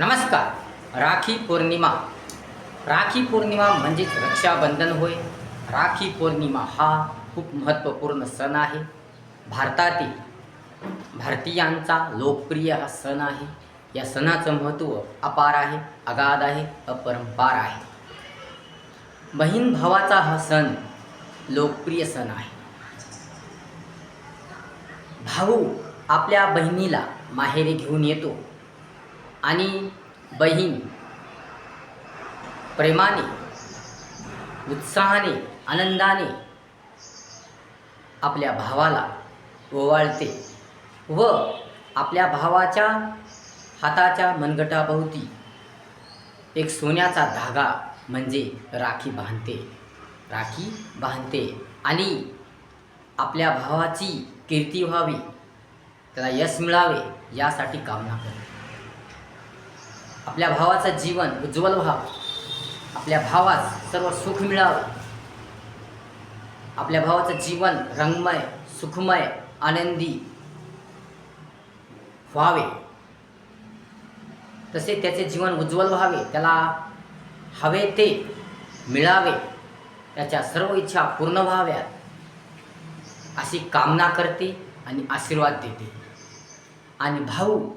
नमस्कार. राखी पौर्णिमा. राखी पौर्णिमा म्हणजेच रक्षाबंधन होय. राखी पौर्णिमा हा खूप महत्त्वपूर्ण सण आहे. भारतातील भारतीयांचा लोकप्रिय हा सण आहे. या सणाचं महत्त्व अपार आहे अगाध आहे अपरंपार आहे. बहीण भावाचा हा सण लोकप्रिय सण आहे. भाऊ आपल्या बहिणीला माहेरी घेऊन येतो. आणि बहीण प्रेमाने उत्साहाने आनंदाने आपल्या भावाला ओवाळते व आपल्या भावाच्या हाताच्या मनगटाभोवती एक सोन्याचा धागा म्हणजे राखी बांधते. राखी बांधते आणि आपल्या भावाची कीर्ती व्हावी त्याला यश मिळावे यासाठी कामना करते. आपल्या भावाचं जीवन उज्ज्वल व्हावं. आपल्या भावास सर्व सुख मिळावं. आपल्या भावाचं जीवन रंगमय सुखमय आनंदी व्हावे. तसे त्याचे जीवन उज्ज्वल व्हावे. त्याला हवे ते मिळावे. त्याच्या सर्व इच्छा पूर्ण व्हाव्यात. अशी कामना करते आणि आशीर्वाद देते. आणि भाऊ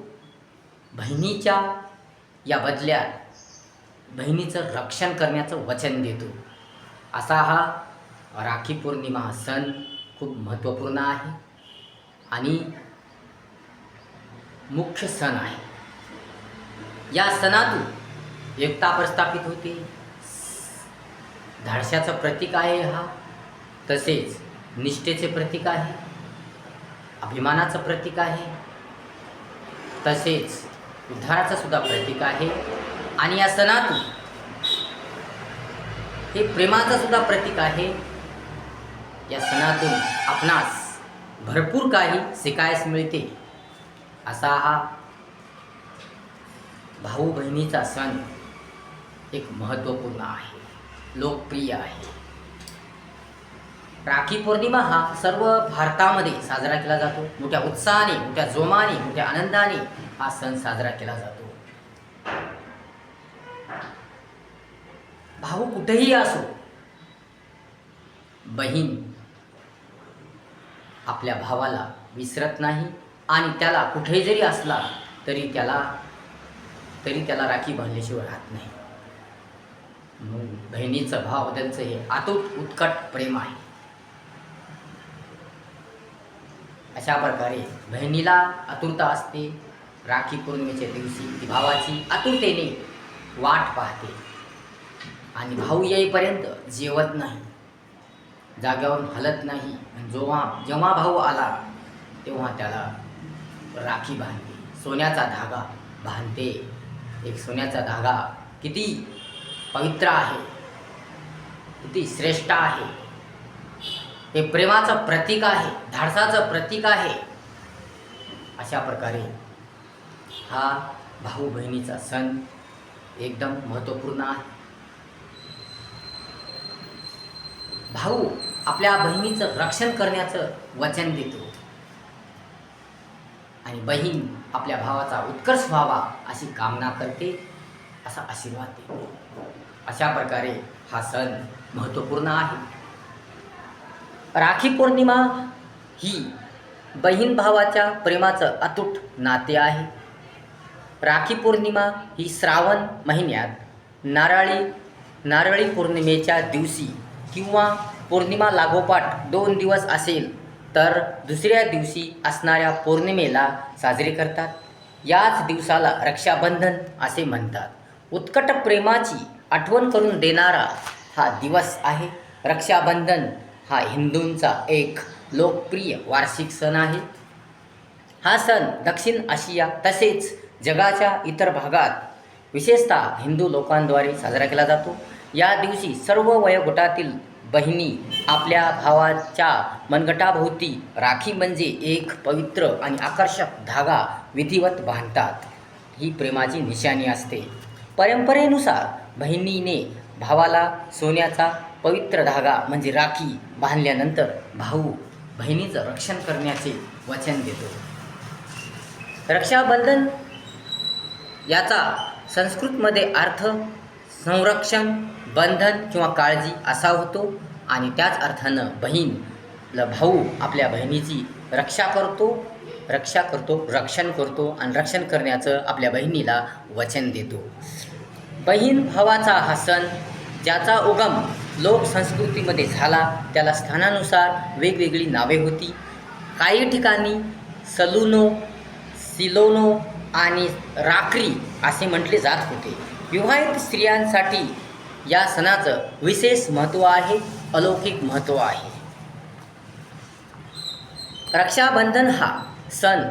बहिणीच्या या बदल्यात बहिणीचं रक्षण करण्याचं वचन देतो. असा हा राखी पौर्णिमा हा सण खूप महत्त्वपूर्ण आहे आणि मुख्य सण आहे. या सणातून एकता प्रस्थापित होते. धाडशाचं प्रतीक आहे हा. तसेच निष्ठेचे प्रतीक आहे. अभिमानाचं प्रतीक आहे. तसेच उद्धाराचं सुद्धा प्रतीक आहे. आणि या सणातून हे प्रेमाचं सुद्धा प्रतीक आहे. या सणातून आपणास भरपूर काही शिकायस मिळते. असा हा भाऊ बहिणीचा सण एक महत्त्वपूर्ण आहे. लोकप्रिय आहे. राखी पौर्णिमा हा सर्व भारतामध्ये साजरा केला जातो. मोठ्या उत्साहाने मोठ्या जोमाने मोठ्या आनंदाने हा सण साजरा केला जातो. भाऊ कुठेही असो बहीण आपल्या भावाला विसरत नाही आणि त्याला कुठेही जरी असला तरी त्याला तरी त्याला राखी बांधल्याशिवाय राहत नाही. बहिणीचं भाव त्यांचं हे अतूट उत्कट प्रेम आहे. अशा प्रकारे बहिणीला आतुरता असते. राखी पौर्णिमेच्या दिवशी ती भावाची आतुरतेने वाट पाहते. आणि भाऊ येईपर्यंत जेवत नाही. जाग्यावरून हलत नाही. आणि जेव्हा जेव्हा भाऊ आला तेव्हा त्याला राखी बांधते. सोन्याचा धागा बांधते. एक सोन्याचा धागा किती पवित्र आहे. किती श्रेष्ठ आहे. हे प्रेमाचं प्रतीक आहे. धाडसाचं प्रतीक आहे. अशा प्रकारे हा भाऊ बहिणीचा सण एकदम महत्त्वपूर्ण आहे. भाऊ आपल्या बहिणीचं रक्षण करण्याचं वचन देतो. आणि बहीण आपल्या भावाचा उत्कर्ष व्हावा अशी कामना करते असा आशीर्वाद देते. अशा प्रकारे हा सण महत्त्वपूर्ण आहे. राखी पौर्णिमा ही बहीण भावाच्या प्रेमाचं अतूट नाते आहे. राखी पौर्णिमा ही श्रावण महिन्यात नारळी नारळी पौर्णिमेच्या दिवशी किंवा पौर्णिमा लागोपाठ दोन दिवस असेल तर दुसऱ्या दिवशी असणाऱ्या पौर्णिमेला साजरे करतात. याच दिवसाला रक्षाबंधन असे म्हणतात. उत्कट प्रेमाची आठवण करून देणारा हा दिवस आहे. रक्षाबंधन हा हिंदूंचा एक लोकप्रिय वार्षिक सण आहे. हा सण दक्षिण आशिया तसेच जगाच्या इतर भागात विशेषतः हिंदू लोकांद्वारे साजरा केला जातो. या दिवशी सर्व वयोगटातील बहिणी आपल्या भावाच्या मनगटाभोवती राखी म्हणजे एक पवित्र आणि आकर्षक धागा विधिवत बांधतात. ही प्रेमाची निशाणी असते. परंपरेनुसार बहिणीने भावाला सोन्याचा पवित्र धागा म्हणजे राखी बांधल्यानंतर भाऊ बहिणीचं रक्षण करण्याचे वचन देतो. रक्षाबंधन याचा संस्कृतमध्ये अर्थ संरक्षण बंधन किंवा काळजी असा होतो आणि त्याच अर्थानं बहीण ल भाऊ आपल्या बहिणीची रक्षा करतो रक्षा करतो रक्षण करतो आणि रक्षण करण्याचं आपल्या बहिणीला वचन देतो. बहीण भावाचा हा सण ज्याचा उगम लोकसंस्कृतीमध्ये झाला त्याला स्थानानुसार वेगवेगळी नावे होती. काही ठिकाणी सलुनो सिलोनो आणि राखरी असे म्हटले जात होते. विवाहित स्त्रियांसाठी या सणाचं विशेष महत्त्व आहे अलौकिक महत्त्व आहे. रक्षाबंधन हा सण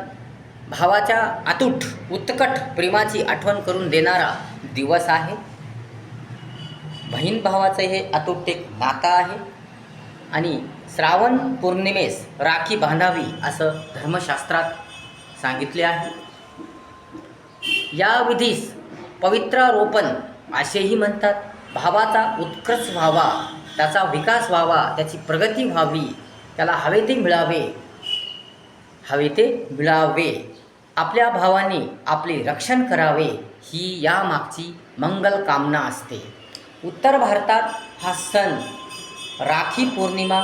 भावाच्या अतूट उत्कट प्रेमाची आठवण करून देणारा दिवस आहे. बहीण भावाचं हे अतूट एक नातं आहे आणि श्रावण पौर्णिमेस राखी बांधावी असं धर्मशास्त्रात सांगितले आहे. या विधीस पवित्रारोपण असेही म्हणतात. भावाचा उत्कर्ष व्हावा त्याचा विकास व्हावा त्याची प्रगती व्हावी त्याला हवे ते मिळावे. हवे ते मिळावे. आपल्या भावाने आपले रक्षण करावे ही यामागची मंगल कामना असते. उत्तर भारतात हा सण राखी पौर्णिमा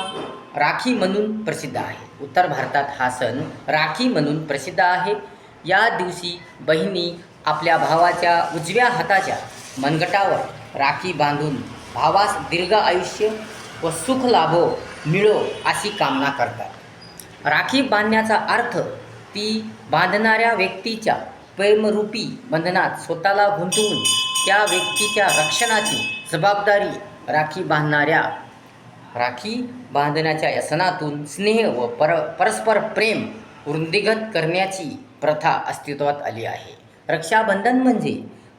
राखी म्हणून प्रसिद्ध आहे. उत्तर भारतात हा सण राखी म्हणून प्रसिद्ध आहे. या दिवशी बहिणी आपल्या भावाच्या उजव्या हाताच्या मनगटावर राखी बांधून भावास दीर्घ आयुष्य व सुख लाभो मिळो अशी कामना करतात. राखी बांधण्याचा अर्थ ती बांधणाऱ्या व्यक्तीच्या प्रेमरूपी बंधनात स्वतःला गुंतवून त्या व्यक्तीच्या रक्षणाची जबाबदारी राखी बांधणाऱ्या राखी बांधण्याच्या व्यसनातून स्नेह व पर परस्पर प्रेम वृद्धिगत करण्याची प्रथा अस्तित्वात आली आहे. रक्षाबंधन म्हणजे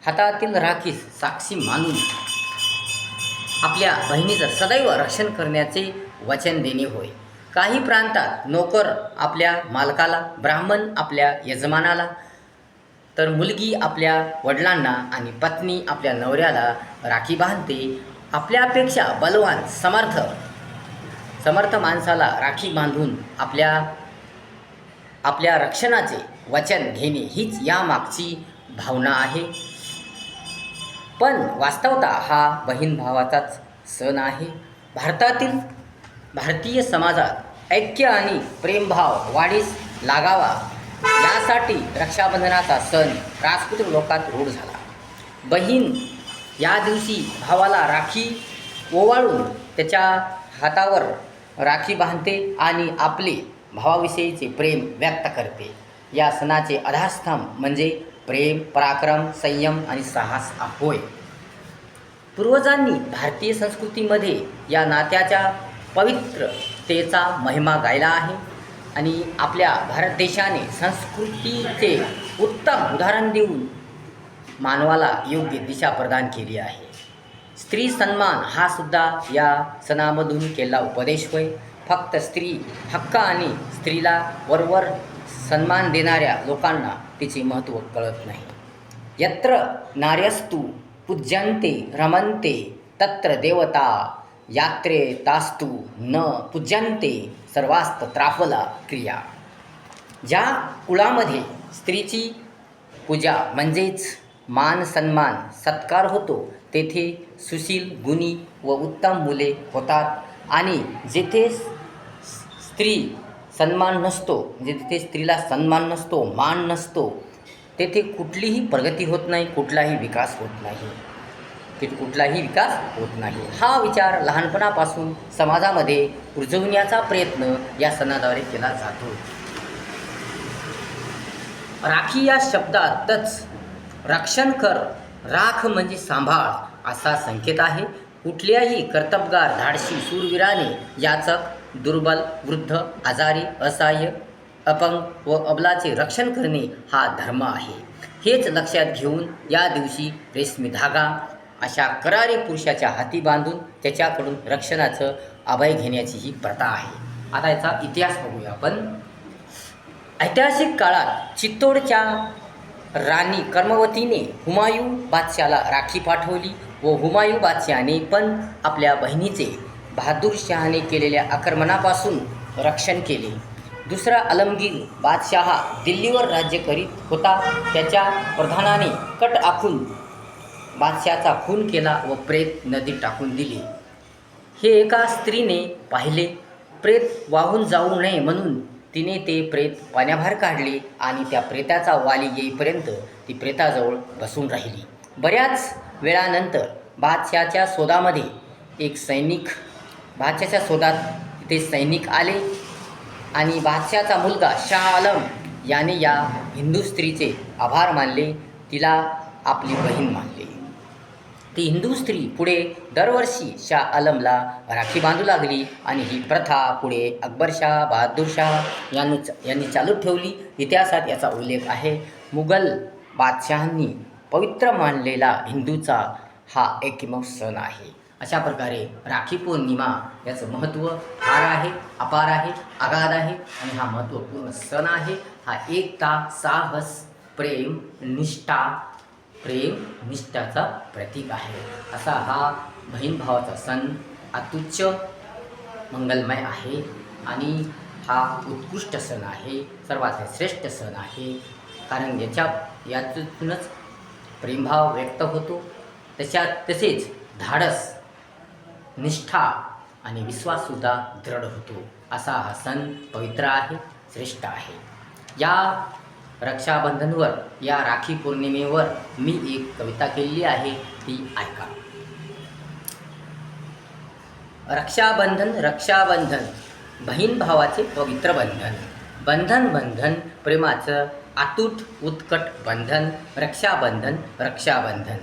हातातील राखीस साक्षी मानून आपल्या बहिणीचं सदैव रक्षण करण्याचे वचन देणे होय. काही प्रांतात नोकर आपल्या मालकाला ब्राह्मण आपल्या यजमानाला तर मुलगी आपल्या वडिलांना आणि पत्नी आपल्या नवऱ्याला राखी बांधते. आपल्यापेक्षा बलवान समर्थ समर्थ माणसाला राखी बांधून आपल्या आपल्या रक्षणाचे वचन घेणे हीच यामागची भावना आहे. पण वास्तवता हा बहीण भावाचाच सण आहे. भारतातील भारतीय समाजात ऐक्य आणि प्रेमभाव वाढीस लागावा यासाठी रक्षाबंधनाचा सण राजपूत लोकात रूढ झाला. बहीण या दिवशी भावाला राखी ओवाळून त्याच्या हातावर राखी बांधते आणि आपले भावाविषयीचे प्रेम व्यक्त करते. या सणाचे आधारस्तंभ म्हणजे प्रेम पराक्रम संयम आणि साहस होय पूर्वजांनी भारतीय संस्कृतीमध्ये या नात्याच्या पवित्रतेचा महिमा गायला आहे आणि आपल्या भारत देशाने संस्कृतीचे उत्तम उदाहरण देऊन मानवाला योग्य दिशा प्रदान केली आहे. स्त्री सन्मान हा सुद्धा या सणामधून केलेला उपदेश होय. फक्त स्त्री हक्क आणि स्त्रीला वरवर सन्मान देणाऱ्या लोकांना तिचे महत्त्व कळत नाही. यत्र नार्यस्तु पूज्यन्ते रमन्ते तत्र देवता यात्रे तास्तु न पूज्यन्ते सर्वास्त त्राफला क्रिया. ज्या कुळामध्ये स्त्रीची पूजा म्हणजेच मान सन्मान सत्कार होतो तेथे सुशील गुणी व उत्तम मुले होतात आणि जेथे स्त्री सन्मान नसतो म्हणजे तिथे स्त्रीला सन्मान नसतो मान नसतो तेथे कुठलीही प्रगती होत नाही कुठलाही विकास होत नाही. तिथे कुठलाही विकास होत नाही. हा विचार लहानपणापासून समाजामध्ये रुजवण्याचा प्रयत्न या सणाद्वारे केला जातो. राखी या शब्दातच रक्षण कर राख म्हणजे सांभाळ असा संकेत आहे. कुठल्याही कर्तबगार धाडशी सूरवीराने याचक दुर्बल वृद्ध आजारी असहाय्य अपंग व अबलाचे रक्षण करणे हा धर्म आहे. हेच लक्षात घेऊन या दिवशी रेशमी धागा अशा करारी पुरुषाच्या हाती बांधून त्याच्याकडून रक्षणाचं अभय घेण्याची ही प्रथा आहे. आता याचा इतिहास बघूया आपण. ऐतिहासिक काळात चित्तोडच्या राणी कर्मवतीने हुमायूं बादशाला राखी पाठवली व हुमायूं बादशाने पण आपल्या बहिणीचे बहादूर शहाने केलेल्या आक्रमणापासून रक्षण केले. दुसरा आलमगीर बादशहा दिल्लीवर राज्य करीत होता. त्याच्या प्रधानाने कट आखून बादशहाचा खून केला व प्रेत नदीत टाकून दिली. हे एका स्त्रीने पाहिले. प्रेत वाहून जाऊ नये म्हणून तिने ते प्रेत पाण्याबाहेर काढले आणि त्या प्रेताचा वाली येईपर्यंत ती प्रेताजवळ बसून राहिली. बऱ्याच वेळानंतर बादशहाच्या शोधामध्ये एक सैनिक बादशाच्या शोधात ते सैनिक आले आणि बादशाचा मुलगा शाह आलम याने या हिंदू स्त्रीचे आभार मानले. तिला आपली बहीण मानले. ती हिंदू स्त्री पुढे दरवर्षी शाह आलमला राखी बांधू लागली आणि ही प्रथा पुढे अकबरशाह बहादूरशाह यांनी यांनी चालू ठेवली. इतिहासात याचा उल्लेख आहे. मुघल बादशहांनी पवित्र मानलेला हिंदूचा हा एकमेव सण आहे. अशा प्रकारे राखी पौर्णिमा याचं महत्त्व फार आहे अपार आहे आगाध आहे आणि हा महत्त्वपूर्ण सण आहे. हा एकता साहस प्रेम निष्ठा प्रेम निष्ठाचा प्रतीक आहे. असा हा बहीण भावाचा सण अतुच्च मंगलमय आहे आणि हा उत्कृष्ट सण आहे. सर्वात श्रेष्ठ सण आहे. कारण याच्या यातूनच प्रेमभाव व्यक्त होतो. त्याच्यात तसेच धाडस निष्ठा आणि विश्वाससुद्धा दृढ होतो. असा हा सण पवित्र आहे श्रेष्ठ आहे. या रक्षाबंधनवर या राखी पौर्णिमेवर मी एक कविता केलेली आहे ती ऐका. रक्षाबंधन रक्षाबंधन बहीण भावाचे पवित्र बंधन. बंधन बंधन प्रेमाचं आतूट उत्कट बंधन. रक्षाबंधन रक्षाबंधन.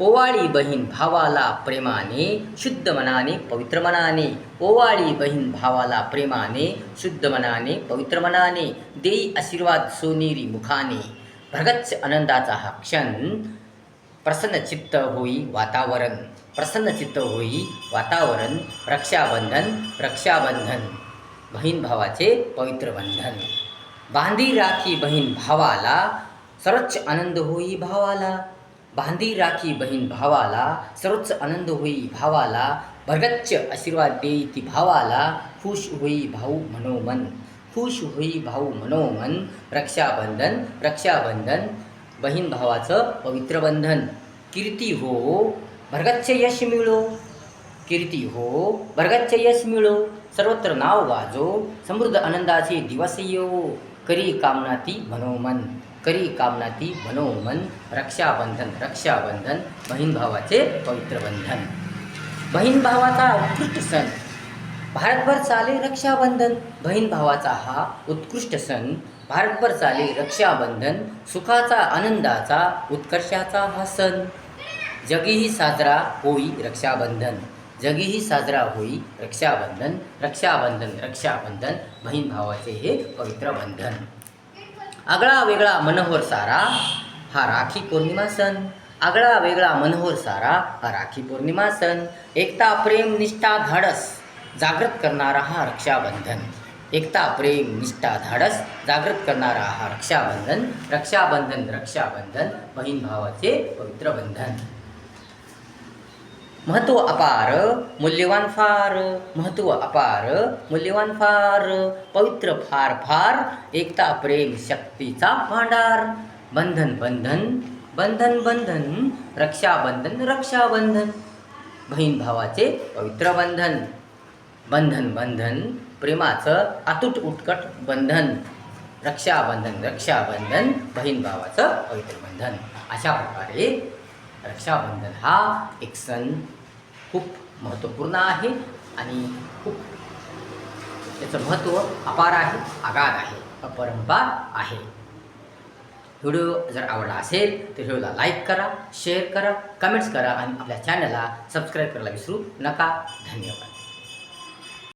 ओवाळी बहीण भावाला प्रेमाने शुद्ध मनाने पवित्र मनाने. ओवाळी बहीण भावाला प्रेमाने शुद्ध मनाने पवित्र मनाने. देई आशीर्वाद सोनेरी मुखाने. भगच्च आनंदाचा हा क्षण. प्रसन्न चित्त होई वातावरण. प्रसन्न चित्त होई वातावरण. रक्षाबंधन रक्षाबंधन. बहीण भावाचे पवित्र बंधन. बांधी राखी बहीण भावाला. सर्वोच्च आनंद होई भावाला. बांधी राखी बहीण भावाला सर्वोच्च आनंद होई भावाला भरगच्च आशीर्वाद देई ती भावाला खुश होई भाऊ मनोमन खुश होई भाऊ मनोमन रक्षाबंधन रक्षाबंधन बहीण भावाचं पवित्र बंधन. कीर्ती हो भरगच्च यश मिळो. कीर्ती हो भरगच्च यश मिळो. सर्वत्र नाव वाजो समृद्ध आनंदाचे दिवस येऊ करी कामना ती मनोमन. करी कामनाती मनोमन रक्षाबंधन रक्षाबंधन बहीण भावाचे पवित्र बंधन. बहीण भावाचा उत्कृष्ट सण. भारतभर चाले रक्षाबंधन. बहीण भावाचा हा उत्कृष्ट सण. भारतभर चाले रक्षाबंधन. सुखाचा आनंदाचा उत्कर्षाचा हा सण. जगीही साजरा होई रक्षाबंधन. जगीही साजरा होई रक्षाबंधन. रक्षाबंधन रक्षाबंधन बहीण भावाचे हे पवित्र बंधन. आगळा वेगळा मनोहर सारा हा राखी पौर्णिमा सण. आगळा वेगळा मनोहर सारा हा राखी पौर्णिमा सण. एकता प्रेम निष्ठा धाडस. जागृत करणारा हा रक्षाबंधन. एकता प्रेम निष्ठा धाडस. जागृत करणारा हा रक्षाबंधन. रक्षाबंधन रक्षाबंधन. बहीण भावाचे पवित्र बंधन. महत्त्व अपार मूल्यवान फार महत्त्व अपार मूल्यवान फार पवित्र फार फार एकता प्रेम शक्तीचा भांडार. बंधन बंधन बंधन बंधन रक्षाबंधन रक्षाबंधन. बहीण भावाचे पवित्र बंधन. बंधन बंधन प्रेमाचं अतूट उत्कट बंधन. रक्षाबंधन रक्षाबंधन बहीण भावाचं पवित्र बंधन. अशा प्रकारे रक्षाबंधन हा एक सण खूप महत्त्वपूर्ण आहे आणि खूप त्याचं महत्त्व अपार आहे आगाध आहे अपरंपार आहे. व्हिडिओ जर आवडला असेल तर व्हिडिओला लाईक करा शेअर करा कमेंट्स करा आणि आपल्या चॅनलला सबस्क्राईब करायला विसरू नका. धन्यवाद.